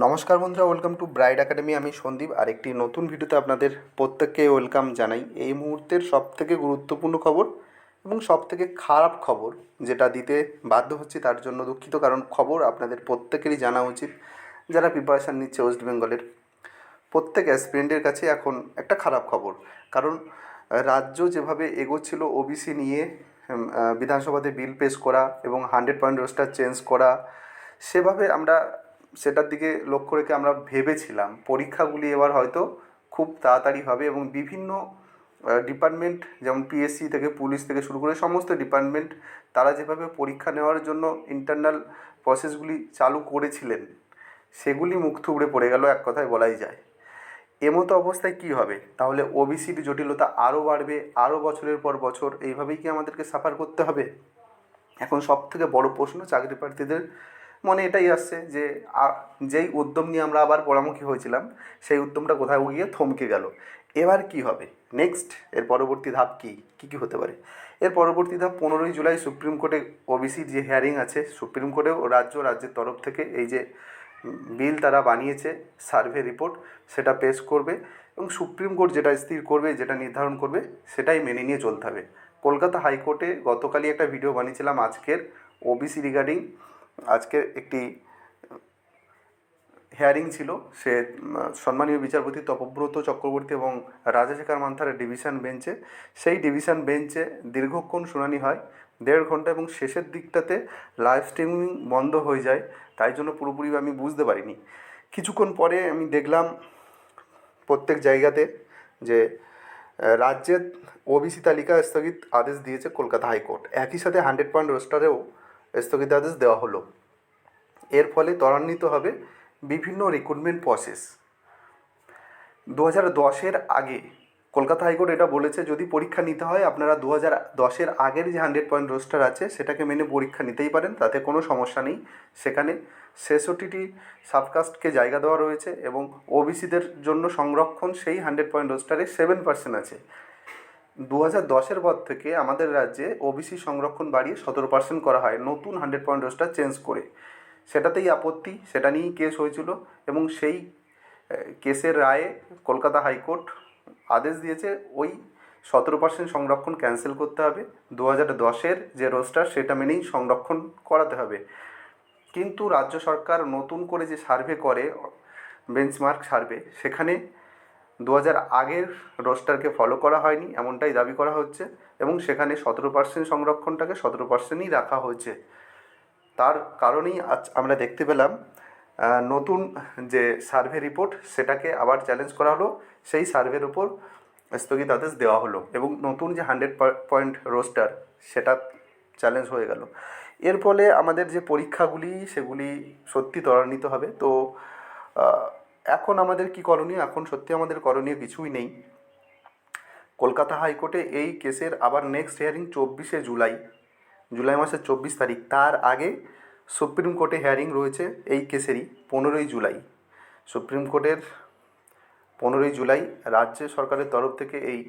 নমস্কার বন্ধুরা welcome to bride academy আমি সন্দীপ, আর একটি নতুন ভিডিওতে আপনাদের প্রত্যেককে ওয়েলকাম জানাই। এই মুহূর্তের সবথেকে গুরুত্বপূর্ণ খবর এবং সবথেকে খারাপ খবর যেটা দিতে বাধ্য হচ্ছি তার জন্য দুঃখিত, কারণ খবর আপনাদের প্রত্যেকেরই জানা উচিত, যারা প্রিপারেশান নিচ্ছে ওয়েস্ট বেঙ্গলের প্রত্যেক অ্যাসপিরেন্টের কাছে এখন একটা খারাপ খবর, কারণ রাজ্য যেভাবে এগোচ্ছিল ওবিসি নিয়ে বিধানসভাতে বিল পেশ করা এবং হান্ড্রেড পয়েন্ট রোস্টার চেঞ্জ করা, সেভাবে আমরা সেটার দিকে লক্ষ্য রেখে আমরা ভেবেছিলাম। পরীক্ষাগুলি এবার হয়তো খুব তাড়াতাড়ি হবে এবং বিভিন্ন ডিপার্টমেন্ট যেমন পিএসসি থেকে পুলিশ থেকে শুরু করে সমস্ত ডিপার্টমেন্ট তারা যেভাবে পরীক্ষা নেওয়ার জন্য ইন্টারনাল প্রসেসগুলি চালু করেছিলেন, সেগুলি মুখ থুবড়ে পড়ে গেল এক কথায় বলাই যায়। এমতো অবস্থায় কি হবে? তাহলে ওবিসির জটিলতা আরও বাড়বে আরও বছরের পর বছর এইভাবেই কি আমাদেরকে সাফার করতে হবে? এখন সব থেকে বড় প্রশ্ন চাকরি প্রার্থীদের মনে এটাই আসছে যে যেই উদ্যম নিয়ে আমরা আবার পরামুখী হয়েছিলাম, সেই উদ্যমটা কোথাও গিয়ে থমকে গেল। এবার কি হবে? নেক্সট এর পরবর্তী ধাপ কি? কি কি হতে পারে? এর পরবর্তী ধাপ পনেরোই জুলাই সুপ্রিম কোর্টে ওবিসির যে হিয়ারিং আছে, সুপ্রিম কোর্টেও রাজ্য, রাজ্যের তরফ থেকে এই যে বিল তারা বানিয়েছে, সার্ভে রিপোর্ট, সেটা পেশ করবে এবং সুপ্রিম কোর্ট যেটা স্থির করবে, যেটা নির্ধারণ করবে, সেটাই মেনে নিয়ে চলতে হবে। কলকাতা হাইকোর্টে গতকালই একটা ভিডিও বানিয়েছিলাম আজকের ওবিসি রিগার্ডিং আজকের একটি হেয়ারিং ছিল। সে সম্মানীয় বিচারপতি তপব্রত চক্রবর্তী এবং রাজাশেখর মান্থারের ডিভিশন বেঞ্চে সেই ডিভিশন বেঞ্চে দীর্ঘক্ষণ শুনানি হয়, দেড় ঘণ্টা এবং শেষের দিকটাতে লাইভ স্ট্রিমিং বন্ধ হয়ে যায়। তাই জন্য পুরোপুরি আমি বুঝতে পারিনি। কিছুক্ষণ পরে আমি দেখলাম প্রত্যেক জায়গাতে যে রাজ্যের ওবিসি তালিকা স্থগিত আদেশ দিয়েছে কলকাতা হাইকোর্ট। একই সাথে হান্ড্রেড পয়েন্ট রোস্টারেও স্থগিতাদেশ দেওয়া হলো। এর ফলে ত্বরান্বিত হবে বিভিন্ন রিক্রুটমেন্ট প্রসেস দু হাজার দশের আগে কলকাতা হাইকোর্ট এটা বলেছে, যদি পরীক্ষা নিতে হয়, আপনারা দু হাজার দশের আগের যে হান্ড্রেড পয়েন্ট রোস্টার আছে, সেটাকে মেনে পরীক্ষা নিতেই পারেন, তাতে কোনো সমস্যা নেই। সেখানে ছেষট্টিটি সাবকাস্টকে জায়গা দেওয়া রয়েছে এবং ওবিসিদের জন্য সংরক্ষণ সেই হান্ড্রেড পয়েন্ট রোস্টারে সেভেন পার্সেন্ট আছে। দু হাজার দশের পর থেকে আমাদের রাজ্যে ওবিসি সংরক্ষণ বাড়িয়ে সতেরো পার্সেন্ট করা হয়। নতুন হান্ড্রেড পয়েন্ট রোস্টার চেঞ্জ করে। সেটাতেই আপত্তি, সেটা নিয়েই কেস হয়েছিল এবং সেই কেসের রায়ে কলকাতা হাইকোর্ট আদেশ দিয়েছে ওই সতেরো পার্সেন্ট সংরক্ষণ ক্যান্সেল করতে হবে। দু হাজার দশের যে রোস্টার সেটা মেনেই সংরক্ষণ করাতে হবে। কিন্তু রাজ্য সরকার নতুন করে যে সার্ভে করে বেঞ্চমার্ক সার্ভে সেখানে দু হাজার আগের রোস্টারকে ফলো করা হয়নি, এমনটাই দাবি করা হচ্ছে এবং সেখানে সতেরো পার্সেন্ট সংরক্ষণটাকে সতেরো পার্সেন্টই রাখা হয়েছে। তার কারণেই আজ আমরা দেখতে পেলাম নতুন যে সার্ভে রিপোর্ট সেটাকে আবার চ্যালেঞ্জ করা হলো, সেই সার্ভের উপর স্থগিতাদেশ দেওয়া হলো এবং নতুন যে হান্ড্রেড পয়েন্ট রোস্টার সেটা চ্যালেঞ্জ হয়ে গেল। এর ফলে আমাদের যে পরীক্ষাগুলি সেগুলি সত্যি ত্বরান্বিত হবে। তো এখন আমাদের কি করণীয়? এখন সত্যি আমাদের করণীয় কিছুই নেই। কলকাতা হাইকোর্টে এই কেসের আবার নেক্সট হিয়ারিং চব্বিশে জুলাই জুলাই মাসের চব্বিশ তারিখ। তার আগে সুপ্রিম কোর্টে হিয়ারিং রয়েছে এই কেসেরই, পনেরোই জুলাই। সুপ্রিম কোর্টের পনেরোই জুলাই রাজ্য সরকারের তরফ থেকে এই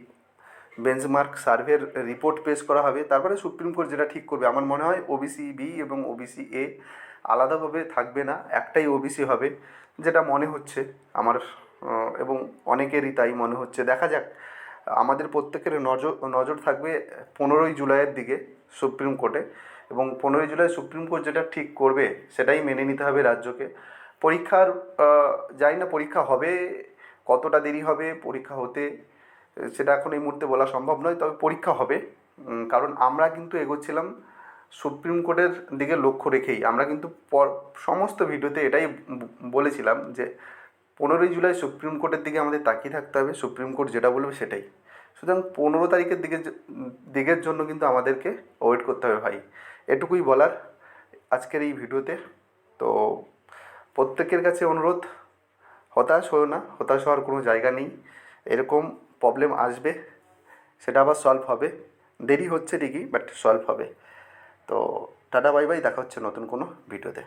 বেঞ্চমার্ক সার্ভের রিপোর্ট পেশ করা হবে। তারপরে সুপ্রিম কোর্ট যেটা ঠিক করবে, আমার মনে হয় ওবিসি বি এবং ওবিসি এ আলাদাভাবে থাকবে না, একটাই ওবিসি হবে, যেটা মনে হচ্ছে আমার এবং অনেকেরই তাই মনে হচ্ছে। দেখা যাক, আমাদের প্রত্যেকের নজর নজর থাকবে পনেরোই জুলাইয়ের দিকে সুপ্রিম কোর্টে এবং পনেরোই জুলাই সুপ্রিম কোর্ট যেটা ঠিক করবে, সেটাই মেনে নিতে হবে রাজ্যকে। পরীক্ষার জানি না পরীক্ষা হবে, কতটা দেরি হবে, পরীক্ষা হতে সেটা এখন এই মুহূর্তে বলা সম্ভব নয়, তবে পরীক্ষা হবে। কারণ আমরা কিন্তু এগোচ্ছিলাম সুপ্রিম কোর্টের দিকে লক্ষ্য রেখেই। আমরা কিন্তু পর, সমস্ত ভিডিওতে এটাই বলেছিলাম যে পনেরোই জুলাই সুপ্রিম কোর্টের দিকে আমাদের তাকিয়ে থাকতে হবে, সুপ্রিম কোর্ট যেটা বলবে সেটাই। সুতরাং পনেরো তারিখের দিকে দিকের জন্য কিন্তু আমাদেরকে ওয়েট করতে হবে ভাই। এটুকুই বলার আজকের এই ভিডিওতে। তো প্রত্যেকের কাছে অনুরোধ, হতাশ হয়েও না, হতাশ হওয়ার কোনো জায়গা নেই। এরকম প্রবলেম আসবে, সেটা আবার সলভ হবে। দেরি হচ্ছে ঠিকই বাট সলভ হবে। তো টাটা বাই বাই দেখা হচ্ছে নতুন কোনো ভিডিওতে।